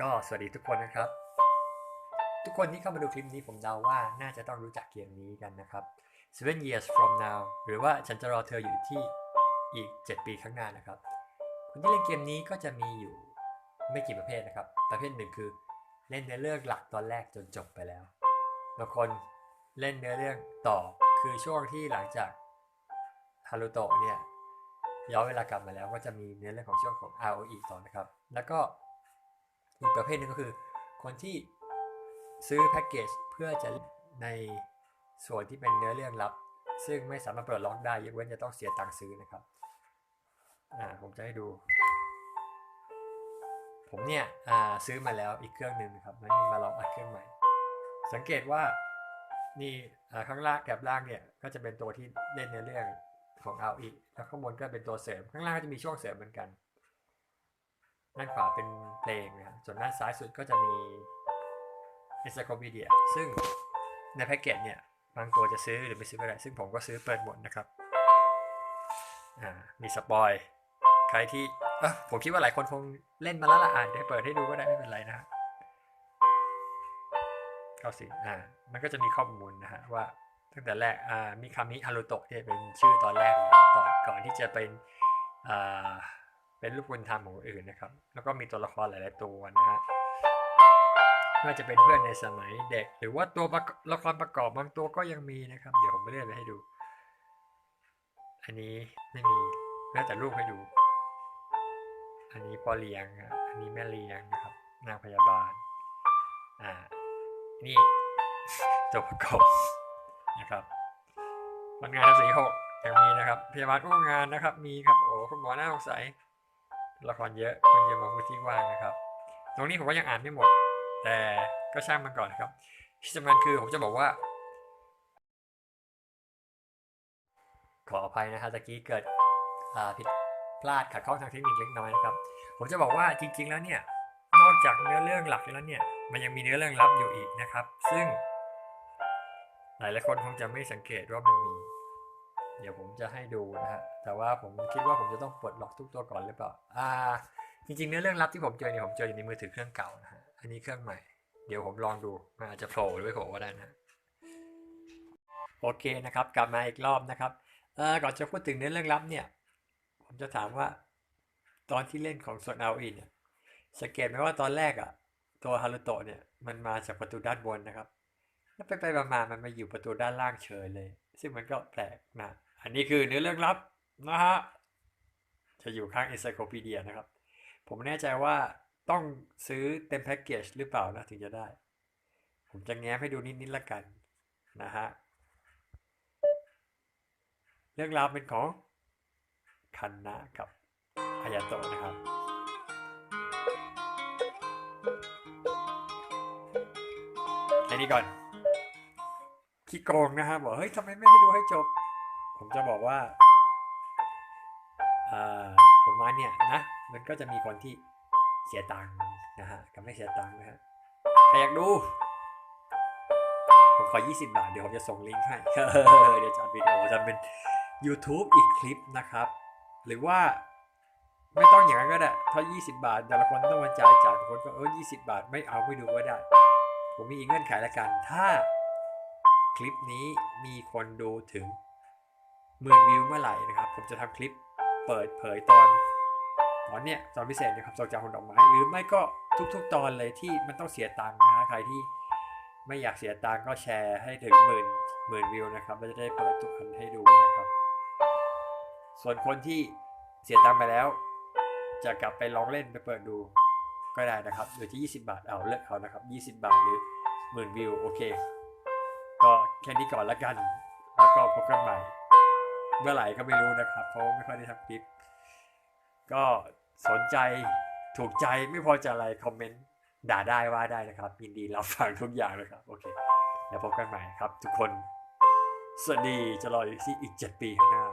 ก็สวัสดีทุกคนนะครับ ทุกคนที่เข้ามาดูคลิปนี้ผมเดาว่าน่าจะต้องรู้จักเกมนี้กันนะครับ Seven Years from Now หรือว่าฉันจะรอเธออยู่ที่อีก 7 ปีข้างหน้านะครับ คนที่เล่นเกมนี้ก็จะมีอยู่ไม่กี่ประเภทนะครับ ประเภทหนึ่งคือเล่นเนื้อเรื่องหลักตอนแรกจนจบไปแล้วบางคนเล่นเนื้อเรื่องต่อคือช่วงที่หลังจากฮารุโตะเนี่ยย้อนเวลากลับมาแล้วก็จะมีเนื้อเรื่องของช่วงของ ROE ต่อนะครับ แล้วก็ อีกประเภทหนึ่งก็คือ คนที่ซื้อแพ็กเกจเพื่อจะในส่วนที่เป็นเนื้อเรื่องลับ ซึ่งไม่สามารถเปิดล็อกได้ยกเว้นจะต้องเสียตังค์ซื้อนะครับอ่าผมจะให้ดู ผมเนี่ยอ่าซื้อมาแล้วอีกเครื่องหนึ่งนะครับแล้วนี่มาลองอัดเครื่องใหม่ สังเกตว่านี่อ่าข้างล่างแถบล่างเนี่ยก็จะเป็นตัวที่เล่นในเรื่องของ RE แล้วข้างบนก็เป็นตัวเสริม ข้างล่างก็จะมีช่วงเสริมเหมือนกัน ด้านขวาเป็นเพลงนะครับส่วนด้านซ้ายสุดก็จะมี Encyclopedia ซึ่งในแพ็กเกจเนี่ยบางตัวจะซื้อหรือไม่ซื้อก็ได้ ซึ่งผมก็ซื้อเปิดหมดนะครับอ่ามีสปอยใครที่เออผมคิดว่าหลายคนคงเล่นมาแล้วละอ่านได้เปิดให้ดูก็ได้ไม่เป็นไรนะฮะเข้าสิอ่ามันก็จะมีข้อมูลนะฮะว่าตั้งแต่แรกอ่ามีคามิฮารุโตะที่เป็นชื่อตอนแรกตอนก่อนที่จะเป็นอ่า เป็นลูกบุญธรรมของอื่นนะครับ แล้วก็มีตัวละครหลาย ๆ ตัวนะฮะไม่ว่าจะเป็นเพื่อนในสมัยเด็ก หรือว่าตัวละครประกอบบางตัวก็ยังมีนะครับ เดี๋ยวผมไปเลื่อนไปให้ดู อันนี้ไม่มีเลื่อนแต่รูปให้ดู อันนี้พ่อเลี้ยงอะอันนี้แม่เลี้ยงนะครับ นางพยาบาล อ่า นี่ตัวประกอบนะครับวันงานสีหกยังมีนะครับ พยาบาลร่วมงานนะครับ มีครับ โอ้คุณหมอหน้าสงสัย ละครเยอะคนเยอะมาพื้นที่ว่างนะครับ ตรงนี้ผมก็ยังอ่านไม่หมด แต่ก็ช่างมันก่อนนะครับ ที่สำคัญคือผมจะบอกว่า ขออภัยนะฮะตะกี้เกิดผิดพลาดขัดข้องทางเทคนิคเล็กน้อยนะครับ ผมจะบอกว่าจริง ๆ แล้วเนี่ยนอกจากเนื้อเรื่องหลักแล้วเนี่ยมันยังมีเนื้อเรื่องลับอยู่อีกนะครับ ซึ่งหลายหลายคนคงจะไม่สังเกตว่ามันมี เดี๋ยวผมจะให้ดูนะฮะ แต่ว่าผมคิดว่าผมจะต้องปลดล็อกทุกตัวก่อนหรือเปล่า อ่า จริงๆเนื้อเรื่องลับที่ผมเจอเนี่ยผมเจออยู่ในมือถือเครื่องเก่านะฮะ อันนี้เครื่องใหม่ เดี๋ยวผมลองดู มันอาจจะโผล่หรือไม่โผล่ก็ได้นะ โอเคนะครับ กลับมาอีกรอบนะครับ เออก่อนจะพูดถึงเนื้อเรื่องลับเนี่ย ผมจะถามว่า ตอนที่เล่นของส่วนเอาอินเนี่ย สังเกตไหมว่าตอนแรกอะตัวฮารุโตะเนี่ย มันมาจากประตูด้านบนนะครับ แล้วไปไปมาๆมันมาอยู่ประตูด้านล่างเฉยเลย ซึ่งมันก็แปลกนะ อันนี้คือเนื้อเรื่องลับนะฮะ จะอยู่ข้าง Encyclopedia นะครับ ผมแน่ใจว่าต้องซื้อเต็มแพ็กเกจหรือเปล่านะถึงจะได้ ผมจะแง้มให้ดูนิดๆละกันนะฮะ เรื่องราวเป็นของคันนะกับอายาโตะนะครับ แค่นี้ก่อนขี้โกงนะครับบอกเฮ้ยทำไมไม่ให้ดูให้จบ ผมจะบอกว่าผมมาเนี่ยนะมันก็จะมีคนที่เสียตังค์นะฮะกับไม่เสียตังค์นะฮะใครอยากดู ผมขอ 20 บาท เดี๋ยวผมจะส่งลิงก์ให้ เดี๋ยวจะวิดีโอทำเป็น YouTube อีกคลิปนะครับ หรือว่าไม่ต้องอย่างนั้นก็ได้ ถ้า 20 บาท แต่ละคนต้องมาจ่ายจ่ายคนก็เออ20 บาท ไม่เอาไม่ดูก็ได้ ผมมีอีกเงื่อนไขละกัน ถ้าคลิปนี้มีคนดูถึง หมื่นวิวเมื่อไหร่นะครับ ผมจะทำคลิปเปิดเผยตอนตอนเนี้ยตอนพิเศษนะครับส่งจากคนดอกไม้ หรือไม่ก็ทุกๆตอนเลยที่มันต้องเสียตังค์นะฮะใครที่ไม่อยากเสียตังค์ก็แชร์ให้ถึงหมื่นหมื่นวิวนะครับแล้วจะได้เปิดทุกอันให้ดูนะครับ ส่วนคนที่เสียตังค์ไปแล้ว จะกลับไปลองเล่นไปเปิดดูก็ได้นะครับอยู่ที่ 20 บาทเอาเลือกเอานะครับ 20 บาทหรือหมื่นวิวโอเค ก็แค่นี้ก่อนละกัน แล้วก็พบกันใหม่ เมื่อไหร่ก็ไม่รู้นะครับ เพราะไม่ค่อยได้ทำคลิป ก็สนใจถูกใจไม่พอใจอะไรคอมเมนต์ด่าได้ว่าได้นะครับยินดีรับฟังทุกอย่างนะครับ โอเค แล้วพบกันใหม่ครับ ทุกคน สวัสดีจะรออยู่ที่อีก 7 ปีข้างหน้า